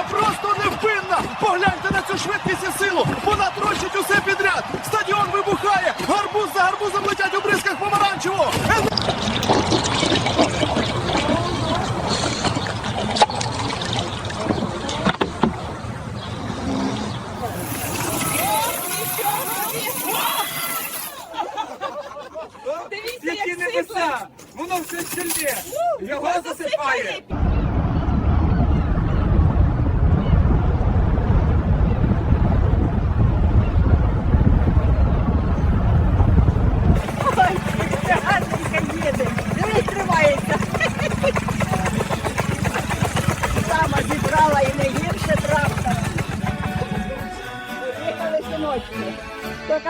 Вона просто невпинна! Погляньте на цю швидкість і силу! Вона трощить усе підряд! Стадіон вибухає! Гарбуз за гарбузом летять у бризках помаранчевого! Дивіться, Які як небеса! Воно все сильне! Його засипає!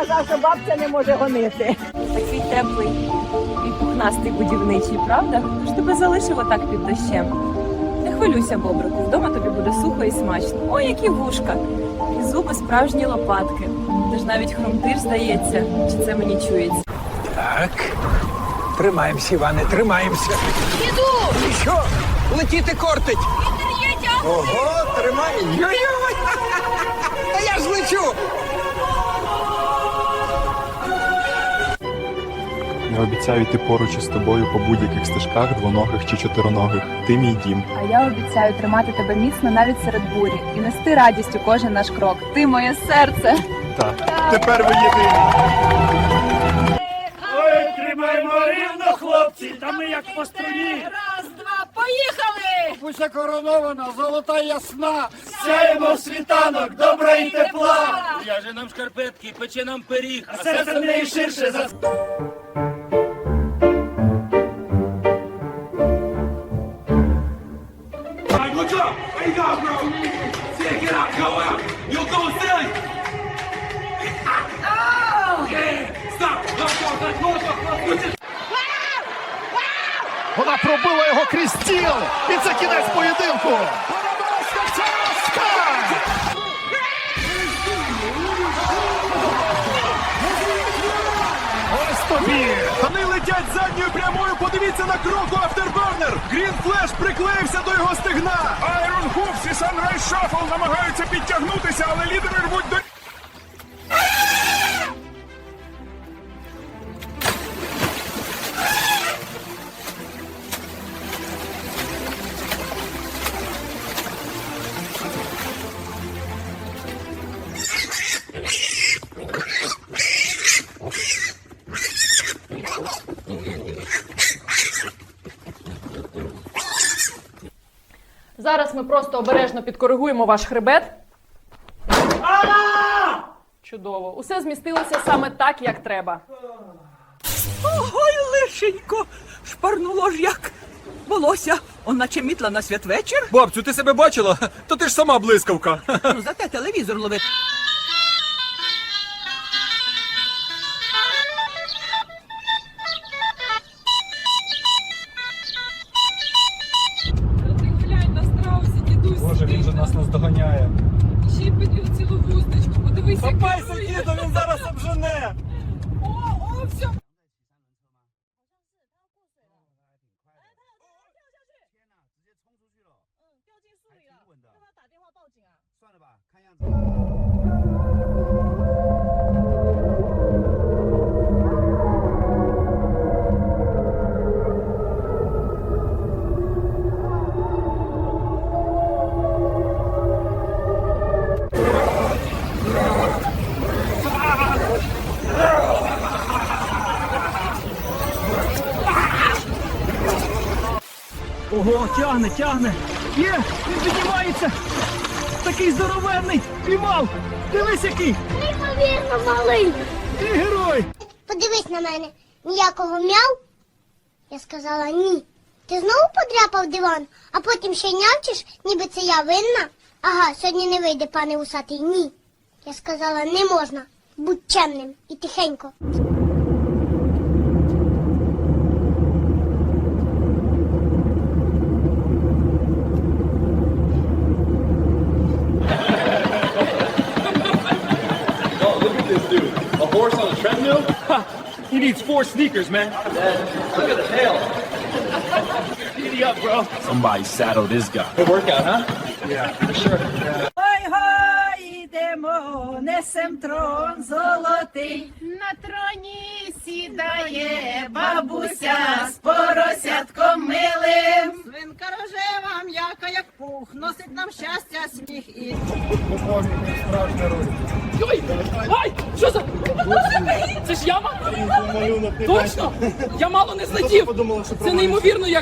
Казав, що бабця не може гонити. Такий теплий і пухнастий будівничий, правда? Ж тебе залишило так під дощем. Не хвилюйся, бобрику, вдома тобі буде сухо і смачно. Ой, які вушка! І зуби справжні лопатки. Ти ж навіть хромтиш, здається, чи це мені чується. Так. Тримаємося, Іване, тримаємося. Іду! І що? Летіти кортить. Вітер є тягне! Ого, тримай. Йой-йой! Та я ж лечу! Я обіцяю йти поруч із тобою по будь-яких стежках, двоногих чи чотироногих. Ти мій дім. А я обіцяю тримати тебе міцно навіть серед бурі і нести радість у кожен наш крок. Ти моє серце. Так. Тепер ви єдині. Ой, тримаймо рівно, хлопці, та ми як по струні. Раз, два, поїхали! Пуся коронована, золота ясна, сяємо в світанок, добра і тепла. В'яже нам шкарпетки, пече нам пиріг. А серце в неї ширше за Вона пробила його крізь стіл! І це кінець поєдинку! Тобі! Вони летять задньою прямою, подивіться на кроку Афтербернер! Грін Флеш приклеївся до його стегна! Айрон Хувс і Санрайз Шафл намагаються підтягнутися, але лідери рвуть до... Зараз ми просто обережно підкоригуємо ваш хребет. Чудово. Усе змістилося саме так, як треба. Ой, лишенько, шпарнуло ж як. Волосся, он наче мітла на святвечір. Бабцю, ти себе бачила? То ти ж сама блискавка. Ну, зате телевізор ловить. Хапайся, діду, він зараз обжене. О, о, все. Ого, тягне, тягне. Є, він піднімається. Такий здоровенний. Піймав. Дивись який. Неймовірно малий! Ти герой. Подивись на мене. Ніякого мяу? Я сказала ні. Ти знову подряпав диван, а потім ще нявчиш, ніби це я винна? Ага, сьогодні не вийде, пане усатий, ні. Я сказала, не можна. Будь чемним і тихенько. He needs four sneakers, man. Look at the tail. Giddy up, bro. Somebody saddle this guy. Good workout, huh? Ой, гой, йдемо, несем трон золотий. Сідає бабуся з поросятком милим. Свинка рожева, м'яка, як пух, носить нам щастя, сміх і Ой! Ай! Що за? Це ж яма? Точно? Я мало не злетів! Це неймовірно, як